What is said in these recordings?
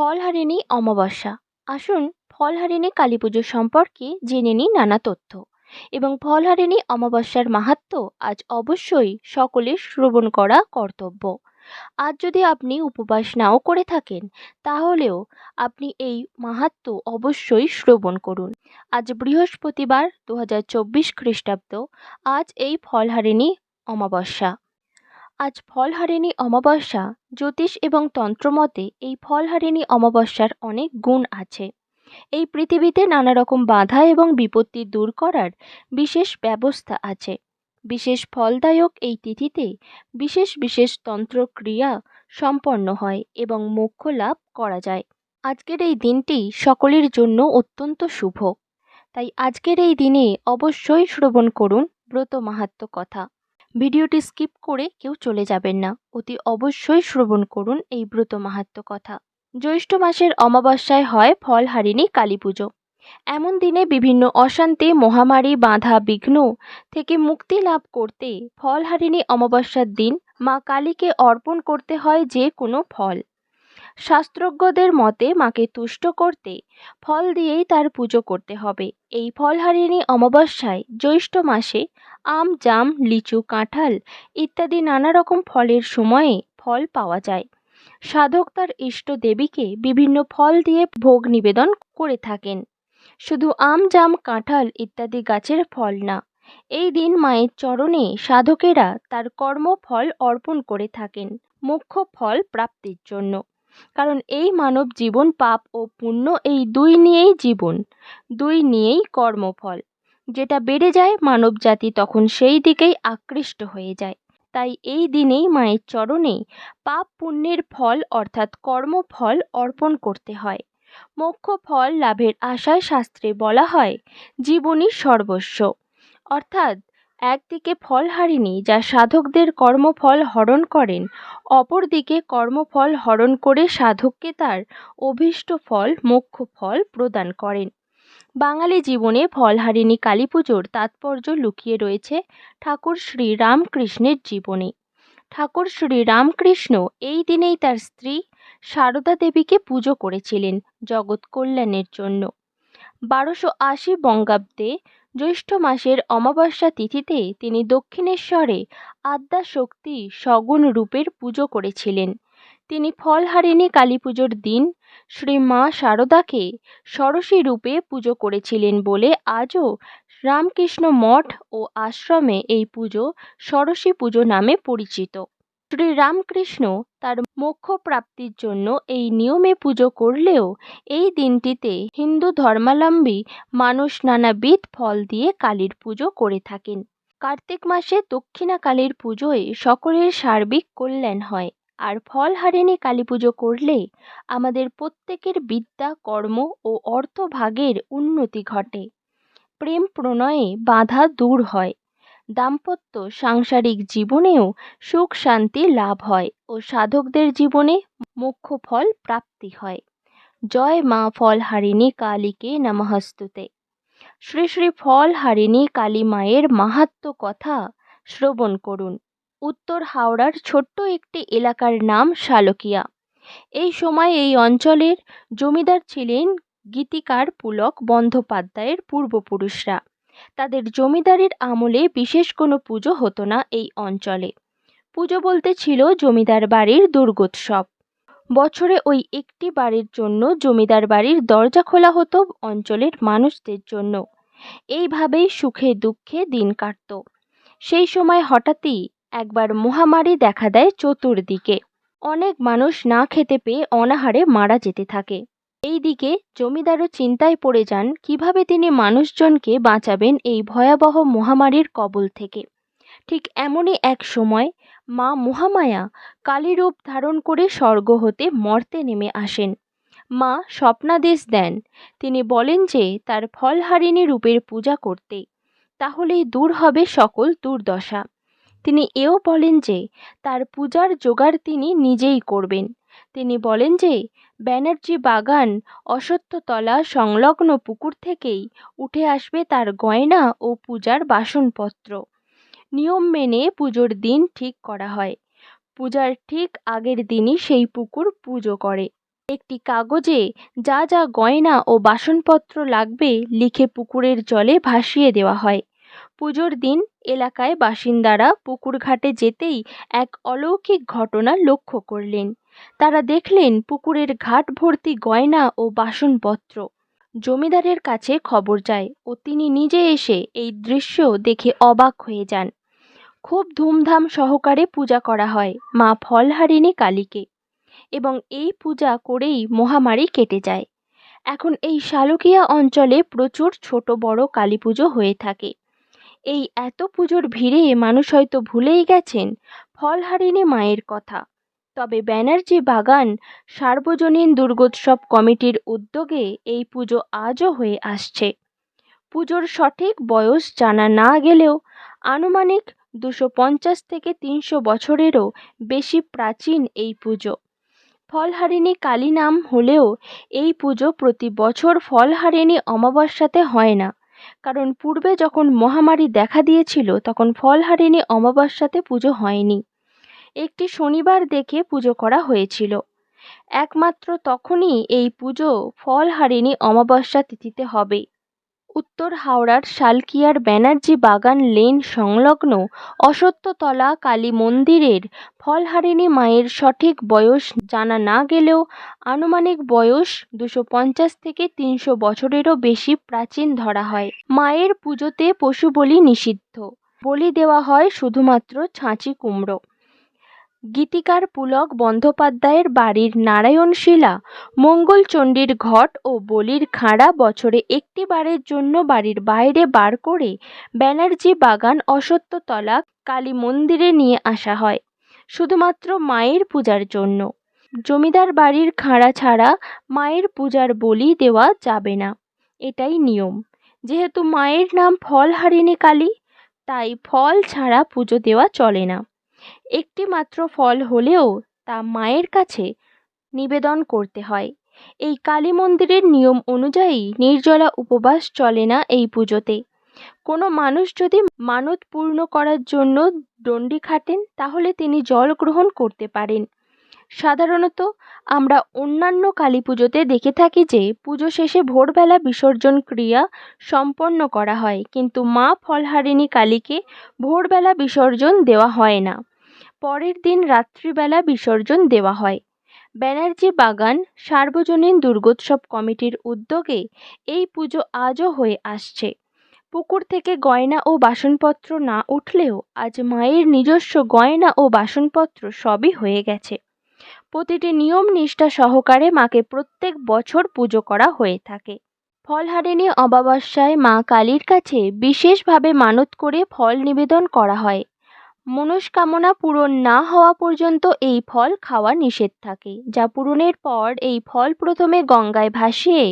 ফলহারিণী অমাবস্যা। আসুন ফলহারিণী কালী পুজো সম্পর্কে জেনে নিই নানা তথ্য। এবং ফলহারিণী অমাবস্যার মাহাত্ম্য আজ অবশ্যই সকলের শ্রবণ করা কর্তব্য। আজ যদি আপনি উপবাস নাও করে থাকেন, তাহলেও আপনি এই মাহাত্ম্য অবশ্যই শ্রবণ করুন। আজ বৃহস্পতিবার দু হাজার চব্বিশ খ্রিস্টাব্দ। আজ এই ফলহারিণী অমাবস্যা। আজ ফলহারিণী অমাবস্যা, জ্যোতিষ এবং তন্ত্রমতে এই ফলহারিণী অমাবস্যার অনেক গুণ আছে। এই পৃথিবীতে নানা রকম বাধা এবং বিপত্তি দূর করার বিশেষ ব্যবস্থা আছে। বিশেষ ফলদায়ক এই তিথিতে বিশেষ বিশেষ তন্ত্রক্রিয়া সম্পন্ন হয় এবং মোক্ষ লাভ করা যায়। আজকের এই দিনটি সকলের জন্য অত্যন্ত শুভ। তাই আজকের এই দিনে অবশ্যই শ্রবণ করুন ব্রত মাহাত্ম্য কথা। ভিডিওটি স্কিপ করে কেউ চলে যাবেন না। অতি অবশ্যই শ্রবণ করুন এই ব্রত মাহাত্ম কথা। জ্যৈষ্ঠ মাসের অমাবস্যায় হয় ফলহারিণী কালী পুজো। এমন দিনে বিভিন্ন অশান্তি, মহামারী, বাধা, বিঘ্ন থেকে মুক্তি লাভ করতে ফলহারিণী অমাবস্যার দিন মা কালীকে অর্পণ করতে হয় যে কোনো ফল। শাস্ত্রজ্ঞদের মতে, মাকে তুষ্ট করতে ফল দিয়েই তার পুজো করতে হবে। এই ফলহারিণী অমাবস্যায়, জ্যৈষ্ঠ মাসে আম, জাম, লিচু, কাঁঠাল ইত্যাদি নানা রকম ফলের সময়ে ফল পাওয়া যায়। সাধক তার ইষ্ট দেবীকে বিভিন্ন ফল দিয়ে ভোগ নিবেদন করে থাকেন। শুধু আম, জাম, কাঁঠাল ইত্যাদি গাছের ফল না, এই দিন মায়ের চরণে সাধকেরা তার কর্মফল অর্পণ করে থাকেন, মুখ্য ফল প্রাপ্তির জন্য। কারণ এই মানব জীবন পাপ ও পুণ্য এই দুই নিয়েই জীবন, দুই নিয়েই কর্মফল। যেটা বেড়ে যায় মানব জাতি তখন সেই দিকেই আকৃষ্ট হয়ে যায়। তাই এই দিনেই মায়ের চরণে পাপ পুণ্যের ফল অর্থাৎ কর্মফল অর্পণ করতে হয়। মোক্ষ ফল লাভের আশায় শাস্ত্রে বলা হয় জীবনই সর্বস্ব। অর্থাৎ একদিকে ফলহারিণী যা সাধকদের কর্মফল হরণ করেন, অপরদিকে কর্মফল হরণ করে সাধককে তার অভীষ্ট ফল, মোক্ষ ফল প্রদান করেন। বাঙালি জীবনে ফলহারিণী কালী পুজোর তাৎপর্য লুকিয়ে রয়েছে ঠাকুর শ্রী রামকৃষ্ণের জীবনে। ঠাকুর শ্রী রামকৃষ্ণ এই দিনেই তার স্ত্রী সারদা দেবীকে পুজো করেছিলেন জগৎ কল্যাণের জন্য। বারোশো আশি বঙ্গাব্দে জ্যৈষ্ঠ মাসের অমাবস্যা তিথিতে তিনি দক্ষিণেশ্বরে আদ্যা শক্তি সগুণ রূপের পুজো করেছিলেন। তিনি ফলহারিণী কালী পুজোর দিন শ্রী মা শারদাকে ষড়শী রূপে পুজো করেছিলেন বলে আজও রামকৃষ্ণ মঠ ও আশ্রমে এই পুজো ষড়শী পুজো নামে পরিচিত। শ্রী রামকৃষ্ণ তার মোক্ষ প্রাপ্তির জন্য এই নিয়মে পুজো করলেও এই দিনটিতে হিন্দু ধর্মাবলম্বী মানুষ নানাবিধ ফল দিয়ে কালীর পুজো করে থাকেন। কার্তিক মাসে দক্ষিণা কালীর পুজোয় সকলের সার্বিক কল্যাণ হয়। আর ফলহারিণী কালী পুজো করলে আমাদের প্রত্যেকের বিদ্যা, কর্ম ও অর্থভাগের উন্নতি ঘটে। প্রেম প্রণয়ে বাধা দূর হয়। দাম্পত্য, সাংসারিক জীবনেও সুখ শান্তি লাভ হয় ও সাধকদের জীবনে মোক্ষ ফল প্রাপ্তি হয়। জয় মা ফলহারিণী কালীকে নমঃস্তুতে। শ্রী শ্রী ফলহারিণী কালী মায়ের মাহাত্ম্য কথা শ্রবণ করুন। উত্তর হাওড়ার ছোট্ট একটি এলাকার নাম শালকিয়া। এই সময় এই অঞ্চলের জমিদার ছিলেন গীতিকার পুলক বন্দ্যোপাধ্যায়ের পূর্বপুরুষরা। তাদের জমিদারির আমলে বিশেষ কোনো পুজো হতো না এই অঞ্চলে। পুজো বলতে ছিল জমিদার বাড়ির দুর্গোৎসব। বছরে ওই একটি বাড়ির জন্য জমিদার বাড়ির দরজা খোলা হতো অঞ্চলের মানুষদের জন্য। এইভাবেই সুখে দুঃখে দিন কাটত। সেই সময় হঠাৎই একবার মহামারী দেখা দেয় চতুর্দিকে। অনেক মানুষ না খেতে পেয়ে অনাহারে মারা যেতে থাকে। এইদিকে জমিদারও চিন্তায় পড়ে যান কীভাবে তিনি মানুষজনকে বাঁচাবেন এই ভয়াবহ মহামারীর কবল থেকে। ঠিক এমনই এক সময় মা মহামায়া কালী রূপ ধারণ করে স্বর্গ হতে মর্তে নেমে আসেন। মা স্বপ্নাদেশ দেন। তিনি বলেন যে, তার ফলহারিণী রূপের পূজা করতে। তাহলেই দূর হবে সকল দুর্দশা। তিনি এও বলেন যে, তার পূজার জোগাড় তিনি নিজেই করবেন। তিনি বলেন যে, ব্যানার্জি বাগান অশ্বত্থতলা সংলগ্ন পুকুর থেকেই উঠে আসবে তার গয়না ও পূজার বাসনপত্র। নিয়ম মেনে পুজোর দিন ঠিক করা হয়। পূজার ঠিক আগের দিনই সেই পুকুর পুজো করে। একটি কাগজে যা যা গয়না ও বাসনপত্র লাগবে লিখে পুকুরের জলে ভাসিয়ে দেওয়া হয়। পুজোর দিন এলাকায় বাসিন্দারা পুকুর ঘাটে যেতেই এক অলৌকিক ঘটনা লক্ষ্য করলেন। তারা দেখলেন পুকুরের ঘাট ভর্তি গয়না ও বাসনপত্র। জমিদারের কাছে খবর যায় ও তিনি নিজে এসে এই দৃশ্য দেখে অবাক হয়ে যান। খুব ধুমধাম সহকারে পূজা করা হয় মা ফলহারিণী কালীকে এবং এই পূজা করেই মহামারী কেটে যায়। এখন এই শালুকিয়া অঞ্চলে প্রচুর ছোট বড় কালী পুজো হয়ে থাকে। এই এত পুজোর ভিড়ে মানুষ হয়তো ভুলেই গেছেন ফলহারিণী মায়ের কথা। তবে ব্যানার্জি বাগান সার্বজনীন দুর্গোৎসব কমিটির উদ্যোগে এই পুজো আজও হয়ে আসছে। পুজোর সঠিক বয়স জানা না গেলেও আনুমানিক দুশো পঞ্চাশ থেকে তিনশো বছরেরও বেশি প্রাচীন এই পুজো। ফলহারিণী কালী নাম হলেও এই পুজো প্রতি বছর ফলহারিণী অমাবস্যাতে হয় না। কারণ পূর্বে যখন মহামারী দেখা দিয়েছিল, তখন ফলহারিণী অমাবস্যাতে পুজো হয়নি। একটি শনিবার দেখে পুজো করা হয়েছিল। একমাত্র তখনই এই পুজো ফলহারিণী অমাবস্যা তিথিতে হবে। উত্তর হাওড়ার শালকিয়ার ব্যানার্জি বাগান লেন সংলগ্ন অসত্যতলা কালী মন্দিরের ফলহারিণী মায়ের সঠিক বয়স জানা না গেলেও আনুমানিক বয়স দুশো পঞ্চাশ থেকে তিনশো বছরেরও বেশি প্রাচীন ধরা হয়। মায়ের পুজোতে পশু বলি নিষিদ্ধ। বলি দেওয়া হয় শুধুমাত্র ছাঁচি কুমড়ো। গীতিকার পুলক বন্দ্যোপাধ্যায়ের বাড়ির নারায়ণশিলা, মঙ্গলচণ্ডীর ঘট ও বলির খাঁড়া বছরে একটি বারের জন্য বাড়ির বাইরে বার করে ব্যানার্জি বাগান অসত্যতলা কালী মন্দিরে নিয়ে আসা হয়, শুধুমাত্র মায়ের পূজার জন্য। জমিদার বাড়ির খাঁড়া ছাড়া মায়ের পূজার বলি দেওয়া যাবে না, এটাই নিয়ম। যেহেতু মায়ের নাম ফলহারিণী কালী, তাই ফল ছাড়া পুজো দেওয়া চলে না। একটি মাত্র ফল হলেও তা মায়ের কাছে নিবেদন করতে হয়। এই কালী মন্দিরের নিয়ম অনুযায়ী নির্জলা উপবাস চলে না এই পুজোতে। কোনো মানুষ যদি মানত পূর্ণ করার জন্য ডন্ডি খাটেন, তাহলে তিনি জল গ্রহণ করতে পারেন। সাধারণত আমরা অন্যান্য কালী পুজোতে দেখে থাকি যে, পুজো শেষে ভোরবেলা বিসর্জন ক্রিয়া সম্পন্ন করা হয়, কিন্তু মা ফলহারিণী কালীকে ভোরবেলা বিসর্জন দেওয়া হয় না। পরের দিন রাত্রিবেলা বিসর্জন দেওয়া হয়। ব্যানার্জি বাগান সার্বজনীন দুর্গোৎসব কমিটির উদ্যোগে এই পুজো আজও হয়ে আসছে। পুকুর থেকে গয়না ও বাসনপত্র না উঠলেও আজ মায়ের নিজস্ব গয়না ও বাসনপত্র সবই হয়ে গেছে। প্রতিটি নিয়ম নিষ্ঠা সহকারে মাকে প্রত্যেক বছর পুজো করা হয়ে থাকে। ফলহারিণী অমাবস্যায় মা কালীর কাছে বিশেষভাবে মানত করে ফল নিবেদন করা হয়। মনস্কামনা পূরণ না হওয়া পর্যন্ত এই ফল খাওয়া নিষেধ থাকে। যা পূরণের পর এই ফল প্রথমে গঙ্গায় ভাসিয়ে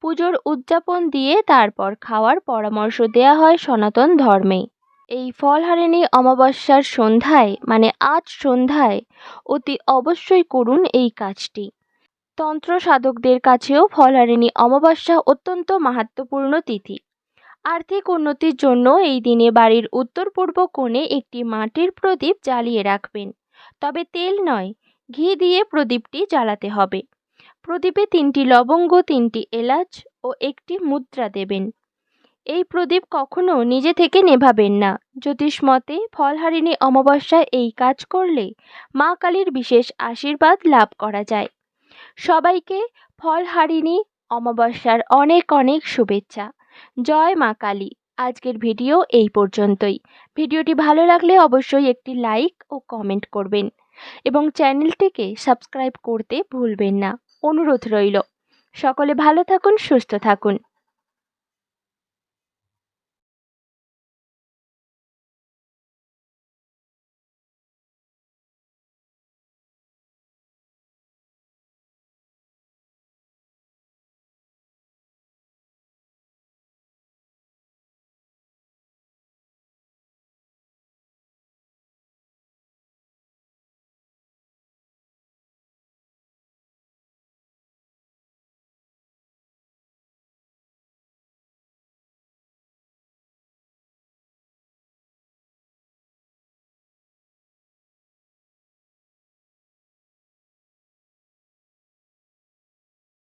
পুজোর উদযাপন দিয়ে তারপর খাওয়ার পরামর্শ দেওয়া হয় সনাতন ধর্মে। এই ফলহারিণী অমাবস্যার সন্ধ্যায় মানে আজ সন্ধ্যায়, অতি অবশ্যই করুন এই কাজটি। তন্ত্র সাধকদের কাছেও ফলহারিণী অমাবস্যা অত্যন্ত মাহাত্ম্যপূর্ণ তিথি। আর্থিক উন্নতির জন্য এই দিনে বাড়ির উত্তর পূর্ব কোণে একটি মাটির প্রদীপ জ্বালিয়ে রাখবেন। তবে তেল নয়, ঘি দিয়ে প্রদীপটি জ্বালাতে হবে। প্রদীপে তিনটি লবঙ্গ, তিনটি এলাচ ও একটি মুদ্রা দেবেন। এই প্রদীপ কখনো নিজে থেকে নেভাবেন না। জ্যোতিষ মতে, ফলহারিণী অমাবস্যায় এই কাজ করলে মা কালীর বিশেষ আশীর্বাদ লাভ করা যায়। সবাইকে ফলহারিণী অমাবস্যার অনেক অনেক শুভেচ্ছা। জয় মা কালী। আজকের ভিডিও এই পর্যন্তই। ভিডিওটি ভালো লাগলে অবশ্যই একটি লাইক ও কমেন্ট করবেন এবং চ্যানেলটিকে সাবস্ক্রাইব করতে ভুলবেন না। অনুরোধ রইল। সকলে ভালো থাকুন, সুস্থ থাকুন।